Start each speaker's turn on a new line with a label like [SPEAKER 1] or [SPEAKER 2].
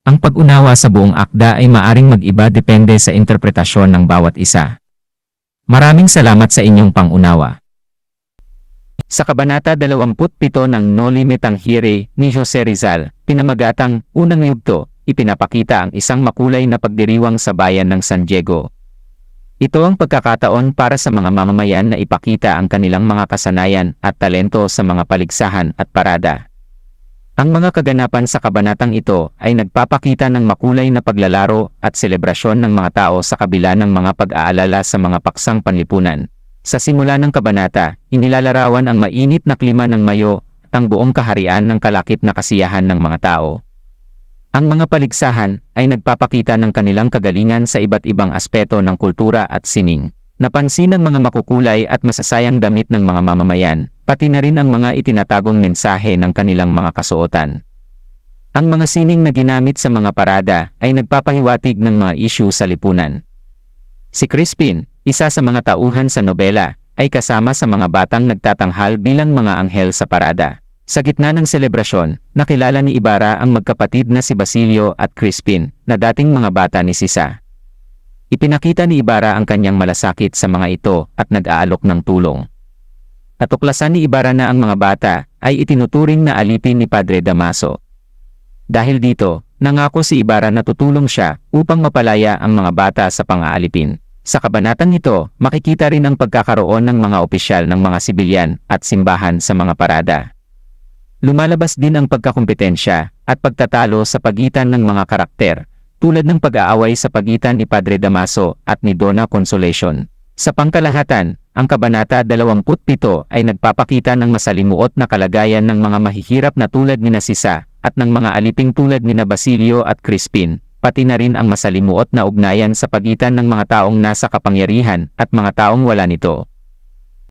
[SPEAKER 1] Ang pag-unawa sa buong akda ay maaring mag-iba depende sa interpretasyon ng bawat isa. Maraming salamat sa inyong pangunawa. Sa Kabanata 27 ng Noli Me Tangere ni Jose Rizal, pinamagatang Unang Yugto, ipinapakita ang isang makulay na pagdiriwang sa bayan ng San Diego. Ito ang pagkakataon para sa mga mamamayan na ipakita ang kanilang mga kasanayan at talento sa mga paligsahan at parada. Ang mga kaganapan sa kabanatang ito ay nagpapakita ng makulay na paglalaro at selebrasyon ng mga tao sa kabila ng mga pag-aalala sa mga paksang panlipunan. Sa simula ng kabanata, inilalarawan ang mainit na klima ng Mayo at ang buong kaharian ng kalakip na kasiyahan ng mga tao. Ang mga paligsahan ay nagpapakita ng kanilang kagalingan sa iba't ibang aspeto ng kultura at sining. Napansin ang mga makukulay at masasayang damit ng mga mamamayan, pati na rin ang mga itinatagong mensahe ng kanilang mga kasuotan. Ang mga sining na ginamit sa mga parada ay nagpapahiwatig ng mga isyu sa lipunan. Si Crispin, isa sa mga tauhan sa nobela, ay kasama sa mga batang nagtatanghal bilang mga anghel sa parada. Sa gitna ng selebrasyon, nakilala ni Ibarra ang magkapatid na si Basilio at Crispin, na dating mga bata ni Sisa. Ipinakita ni Ibarra ang kanyang malasakit sa mga ito at nag-aalok ng tulong. Natuklasan ni Ibarra na ang mga bata ay itinuturing na alipin ni Padre Damaso. Dahil dito, nangako si Ibarra na tutulong siya upang mapalaya ang mga bata sa pang-aalipin. Sa kabanatang ito, makikita rin ang pagkakaroon ng mga opisyal ng mga sibilyan at simbahan sa mga parada. Lumalabas din ang pagkakompetensya at pagtatalo sa pagitan ng mga karakter, tulad ng pag-aaway sa pagitan ni Padre Damaso at ni Donna Consolation. Sa pangkalahatan, ang Kabanata 27 ay nagpapakita ng masalimuot na kalagayan ng mga mahihirap na tulad ni Nasisa at ng mga aliping tulad ni Basilio at Crispin, pati na rin ang masalimuot na ugnayan sa pagitan ng mga taong nasa kapangyarihan at mga taong wala nito.